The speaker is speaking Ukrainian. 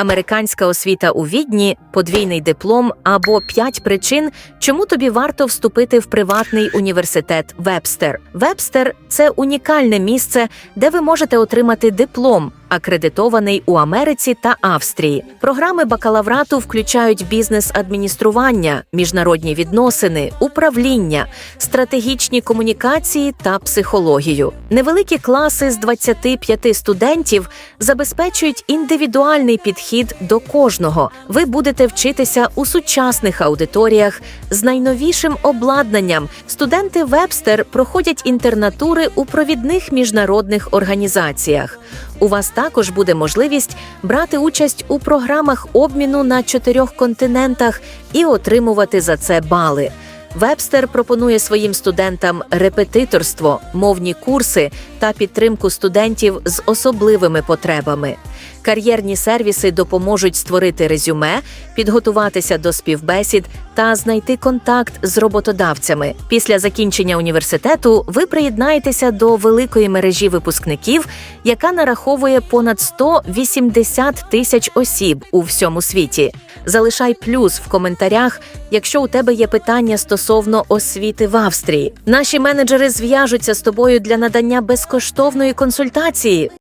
американська освіта у відні, подвійний диплом або п'ять причин, чому тобі варто вступити в приватний університет Вебстер. Вебстер це унікальне місце, де ви можете отримати диплом, акредитований у Америці та Австрії. Програми бакалаврату включають бізнес-адміністрування, міжнародні відносини, управління, стратегічні комунікації та психологію. Невеликі класи з 25 студентів забезпечують індивідуальний підхід до кожного. Ви будете вчитися у сучасних аудиторіях з найновішим обладнанням. Студенти Вебстер проходять інтернатури у провідних міжнародних організаціях. У вас також буде можливість брати участь у програмах обміну на чотирьох континентах і отримувати за це бали. Вебстер пропонує своїм студентам репетиторство, мовні курси та підтримку студентів з особливими потребами. Кар'єрні сервіси допоможуть створити резюме, підготуватися до співбесід та знайти контакт з роботодавцями. Після закінчення університету ви приєднаєтеся до великої мережі випускників, яка нараховує понад 180 тисяч осіб у всьому світі. Залишай плюс в коментарях, якщо у тебе є питання стосовно освіти в Австрії. Наші менеджери зв'яжуться з тобою для надання безкоштовної консультації.